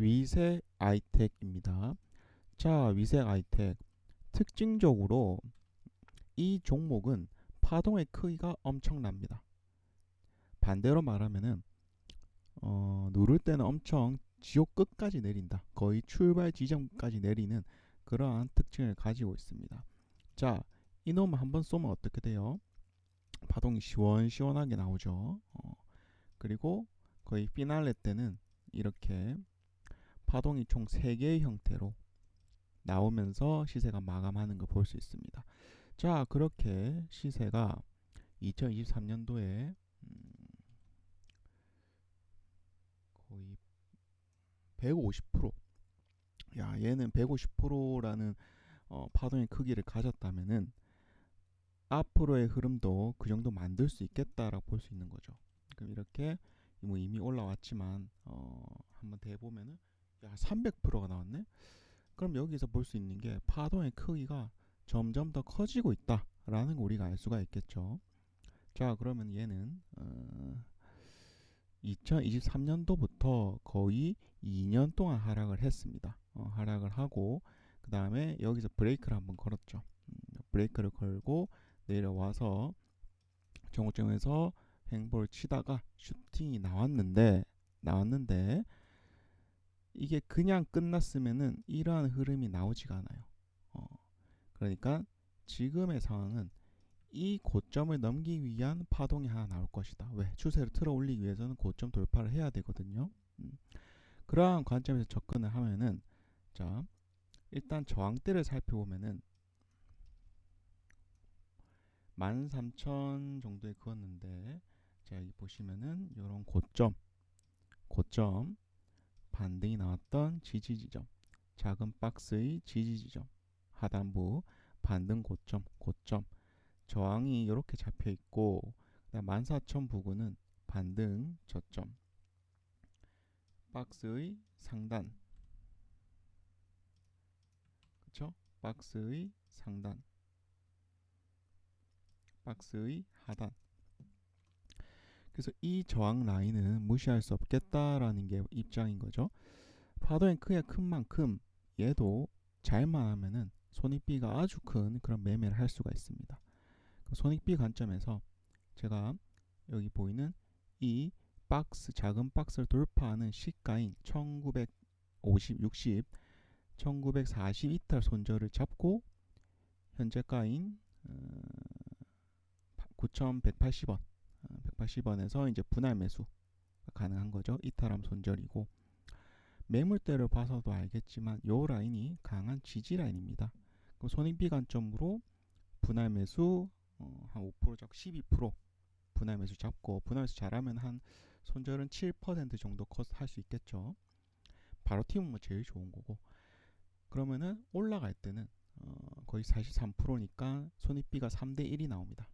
위색 아이텍입니다. 자, 위색 아이텍. 특징적으로 이 종목은 파동의 크기가 엄청납니다. 반대로 말하면은 어, 누를 때는 엄청 지옥 끝까지 내린다. 거의 출발 지점까지 내리는 그러한 특징을 가지고 있습니다. 자, 이놈 한번 쏘면 어떻게 돼요? 파동이 시원시원하게 나오죠. 어, 그리고 거의 피날레 때는 이렇게 파동이 총 3개의 형태로 나오면서 시세가 마감하는 걸볼수 있습니다. 자, 그렇게 시세가 2023년도에 음, 거의 150% 야, 얘는 150%라는 어, 파동의 크기를 가졌다면은 앞으로의 흐름도 그 정도 만들 수 있겠다라고 볼 수 있는 거죠. 그럼 이렇게 뭐 이미 올라왔지만 어, 한번 대 보면은 야 300%가 나왔네. 그럼 여기서 볼 수 있는 게 파동의 크기가 점점 더 커지고 있다라는 걸 우리가 알 수가 있겠죠. 자 그러면 얘는 어, 2023년도부터 거의 2년 동안 하락을 했습니다. 어, 하락을 하고 그 다음에 여기서 브레이크를 한번 걸었죠. 음, 브레이크를 걸고 내려와서 정오점에서 횡보를 치다가 슈팅이 나왔는데 나왔는데 이게 그냥 끝났으면은 이러한 흐름이 나오지가 않아요. 어, 그러니까 지금의 상황은 이 고점을 넘기기 위한 파동이 하나 나올 것이다. 왜? 추세를 틀어 올리기 위해서는 고점 돌파를 해야 되거든요. 음. 그러한 관점에서 접근을 하면은 자 일단 저항대를 살펴보면은 13,000 정도에 그었는데 자 여기 보시면은 이런 고점 고점 반등이 나왔던 지지 지점 작은 박스의 지지 지점 하단부 반등 고점 고점. 저항이 이렇게 잡혀 있고 14,000 부근은 반등 저점. 박스의 상단. 그쵸? 박스의 상단. 박스의 하단 그래서 이 저항 라인은 무시할 수 없겠다라는 게 입장인 거죠. 파동의 크기가 큰 만큼 얘도 잘만 하면은 손익비가 아주 큰 그런 매매를 할 수가 있습니다. 그 손익비 관점에서 제가 여기 보이는 이 박스 작은 박스를 돌파하는 시가인 1950, 60, 1942달 손절을 잡고 현재가인 어, 9,180원 180원에서 어, 이제 분할 매수 가능한 거죠. 이탈함 손절이고 매물대를 봐서도 알겠지만 요 라인이 강한 지지 라인입니다. 그럼 손익비 관점으로 분할 매수 어, 한5% 잡고 12% 분할 매수 잡고 분할 매수 잘하면 한 손절은 7% 정도 컷 할 수 있겠죠. 바로 튀면 뭐 제일 좋은 거고 그러면은 올라갈 때는 어, 거의 43%니까 손익비가 3대 1이 나옵니다.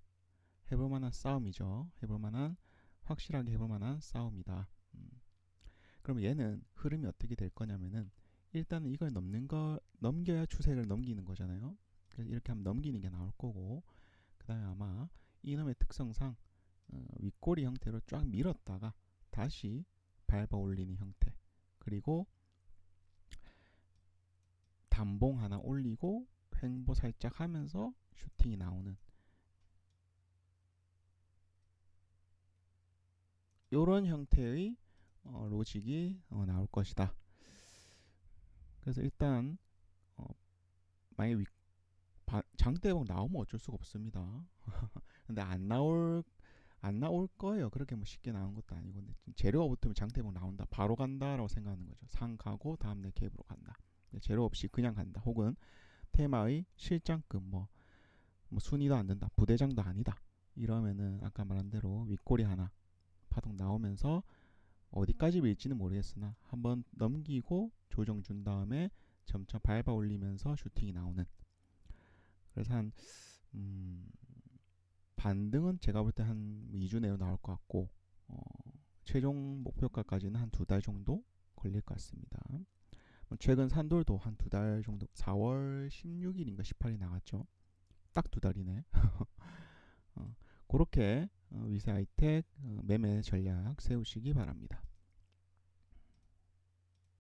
해볼 만한 싸움이죠. 해볼 만한 확실하게 해볼 만한 싸움이다. 음. 그럼 얘는 흐름이 어떻게 될 거냐면은 일단은 이걸 넘는 거 넘겨야 추세를 넘기는 거잖아요. 그래서 이렇게 하면 넘기는 게 나올 거고 그다음에 아마 이놈의 특성상 어, 윗꼬리 형태로 쫙 밀었다가 다시 밟아 올리는 형태 그리고 단봉 하나 올리고 횡보 살짝 하면서 슈팅이 나오는 이런 형태의 어, 로직이 어, 나올 것이다. 그래서 일단 어, 만약 위, 장대봉 나오면 어쩔 수가 없습니다. 근데 안 나올 안 나올 거예요. 그렇게 뭐 쉽게 나온 것도 아니고 근데 재료가 붙으면 장대봉 나온다. 바로 간다라고 생각하는 거죠. 상 가고 다음 날 갭으로 간다. 재료 없이 그냥 간다. 혹은 테마의 실장급 뭐, 뭐 순위도 안 된다. 부대장도 아니다. 이러면은 아까 말한 대로 윗꼬리 하나 파동 나오면서 어디까지 밀지는 모르겠으나 한번 넘기고 조정 준 다음에 점차 밟아 올리면서 슈팅이 나오는 그래서 한 음, 반등은 제가 볼 때 한 2주 내로 나올 것 같고 어, 최종 목표가까지는 한 두 달 정도 걸릴 것 같습니다. 뭐 최근 산돌도 한 두 달 정도 4월 16일인가 18일 나갔죠. 딱 두 달이네. 어, 그렇게 어, 위세 하이텍 어, 매매 전략 세우시기 바랍니다.